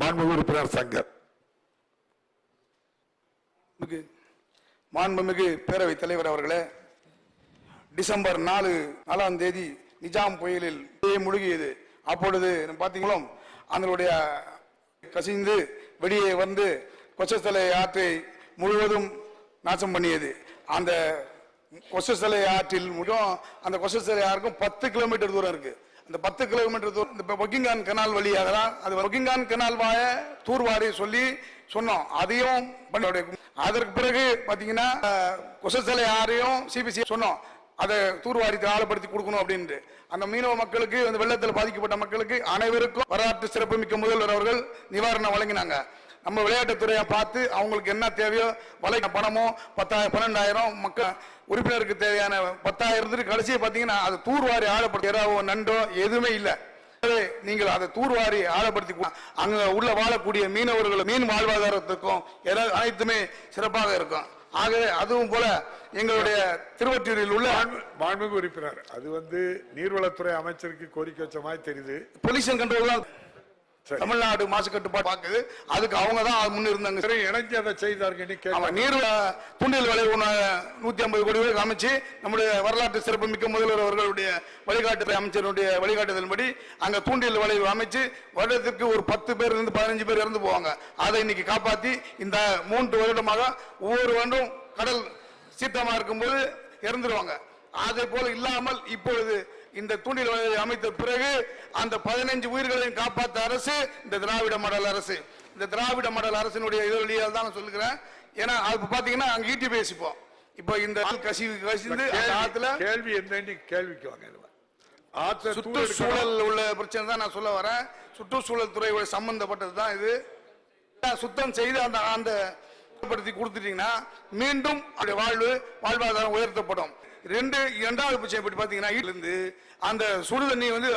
மாண்பு உறுப்பினர் சங்கர். மாண்புமிகு பேரவைத் தலைவர் அவர்களே டிசம்பர் நாலு நாலாம் தேதி நிஜாம் புயலில் முழுகியது. அப்பொழுது பார்த்தீங்களோ அதனுடைய கசிந்து வெளியே வந்து கொச்சத்தலை ஆற்றை முழுவதும் நாசம் பண்ணியது. அந்த கொச்சத்தலை ஆற்றில் முழுவதும் அந்த கொச்சத்தலை ஆறுக்கும் பத்து கிலோமீட்டர் தூரம் இருக்குது இந்த பத்து கிலோமீட்டர் தூரம் இந்த ஒக்கிங்கான் கனால் வழியாக தான் அது ஒக்கிங்கான் கனால் வாய தூர்வாரி சொல்லி சொன்னோம். அதையும் பண்ணி அதற்கு பிறகு பார்த்தீங்கன்னா குசசிலை ஆறையும் சிபிசி சொன்னோம். அதை தூர்வாரி ஆழப்படுத்தி கொடுக்கணும் அப்படின்ட்டு. அந்த மீனவ மக்களுக்கு அந்த வெள்ளத்தில் பாதிக்கப்பட்ட மக்களுக்கு அனைவருக்கும் வரலாற்று சிறப்புமிக்க முதல்வர் அவர்கள் நிவாரணம் வழங்கினாங்க. நம்ம விளையாட்டுத்துறையை பார்த்து அவங்களுக்கு என்ன தேவையோ வலை பணமோ பத்தாயிரம் பன்னெண்டாயிரம் மக்கள் உறுப்பினருக்கு தேவையான பத்தாயிரத்துக்கு கடைசியை பார்த்தீங்கன்னா அது தூர்வாரி ஆழப்படுத்தி ஏறாவோ நண்டோ எதுவுமே இல்லை. நீங்கள் அதை தூர்வாரி ஆழப்படுத்தி அங்க உள்ள வாழக்கூடிய மீனவர்கள் மீன் வாழ்வாதாரத்துக்கும் அனைத்துமே சிறப்பாக இருக்கும். ஆகவே அதுவும் போல எங்களுடைய திருவற்றூரில் உள்ள மாண்புமிகு உறுப்பினர் அது வந்து நீர்வளத்துறை அமைச்சருக்கு கோரிக்கை வச்ச மாதிரி தெரியுது. பொல்யூஷன் கண்ட்ரோல் தான். தமிழ்நாடு மாசு கட்டுப்பாடு பார்க்குது அதுக்கு அவங்க தான் முன் இருந்தாங்க. சரி இணைஞ்சு அதை கேட்க நீர் துண்டியல் விலை நூத்தி ஐம்பது கோடி ரூபாய்க்கு அமைச்சு நம்முடைய வரலாற்று சிறப்புமிக்க முதல்வர் அவர்களுடைய வழிகாட்டுதல் அமைச்சருடைய வழிகாட்டுதலின்படி அங்க தூண்டியல் வலை அமைச்சு வருடத்துக்கு ஒரு பத்து பேர் இருந்து பதினஞ்சு பேர் இறந்து போவாங்க. அதை இன்னைக்கு காப்பாத்தி இந்த மூன்று வருடமாக ஒவ்வொரு வருடம் கடல் சீற்றமா இருக்கும்போது இறந்துருவாங்க. அதே போல இல்லாமல் இப்பொழுது இந்த தூண்டில் வலையை அமைத்த பிறகு அந்த பதினைஞ்சு உயிர்களையும் காப்பாற்ற அரசு இந்த திராவிட மாடல் அரசு. இந்த திராவிட மாடல் அரசினுடைய இது வழியால் தான் நான் சொல்லுகிறேன். ஏன்னா அது பாத்தீங்கன்னா அங்க ஈட்டி பேசிப்போம் இப்போ இந்த கசிவு கசிந்து ஆத்துல கேள்வி- என்னன்னு கேள்விக்கு வாங்க. சுற்றுச்சூழல் உள்ள பிரச்சனை தான் நான் சொல்ல வரேன். சுற்றுச்சூழல் துறையோட சம்பந்தப்பட்டது தான் இது. சுத்தம் செய்து அந்த அந்த கொடுத்துட்டீங்கன்னா மீண்டும் அவருடைய வாழ்வு வாழ்வாதாரம் உயர்த்தப்படும். ரெண்டு இரண்டாவது பிரச்சனை பற்றி பார்த்தீங்கன்னா இருந்து அந்த சுடு தண்ணி வந்து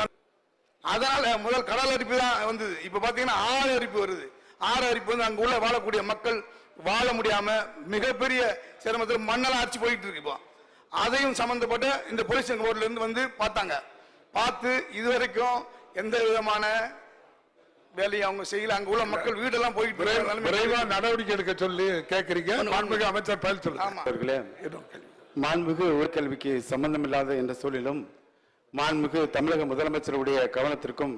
அதனால முதல் கடல் அரிப்பு தான் வந்தது. இப்ப பாத்தீங்கன்னா ஆறு அரிப்பு வருது. ஆறு அரிப்பு வந்து அங்க உள்ள வாழக்கூடிய மக்கள் வாழ முடியாம மிகப்பெரிய சிரமத்தில் மண்ணெல்லாம் அடிச்சு போயிட்டு இருக்கு இப்போ. அதையும் சம்பந்தப்பட்ட இந்த பொலியூஷன் போர்டுல இருந்து வந்து பார்த்தாங்க. பார்த்து இதுவரைக்கும் எந்த விதமான வேலையை அவங்க செய்யல. அங்க உள்ள மக்கள் வீடெல்லாம் போயிட்டு விரைவா- இருக்க நிலைமை விரைவா நடவடிக்கை எடுக்க சொல்லி மாண்புமிகு அமைச்சர் பதில் சொல்லுங்க ஆமா மாண்புமிகு உயர்கல்விக்கு சம்பந்தமில்லாத என்ற சூழலிலும் மாண்புமிகு தமிழக முதலமைச்சருடைய கவனத்திற்கும்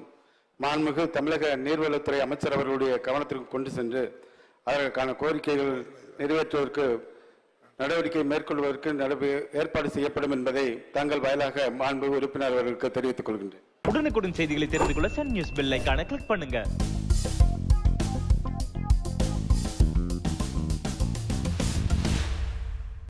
மாண்புமிகு தமிழக நீர்வளத்துறை அமைச்சர் அவர்களுடைய கவனத்திற்கும் கொண்டு சென்று அதற்கான கோரிக்கைகள் நிறைவேற்றுவதற்கு நடவடிக்கை மேற்கொள்வதற்கு நடவு ஏற்பாடு செய்யப்படும் என்பதை தங்கள் வாயிலாக மாண்பு உறுப்பினர் அவர்களுக்கு தெரிவித்துக் கொள்கின்றேன். உடனுக்குடன் செய்திகளை தெரிந்து கொள்ள சன் நியூஸ் பெல் கிளிக் பண்ணுங்க.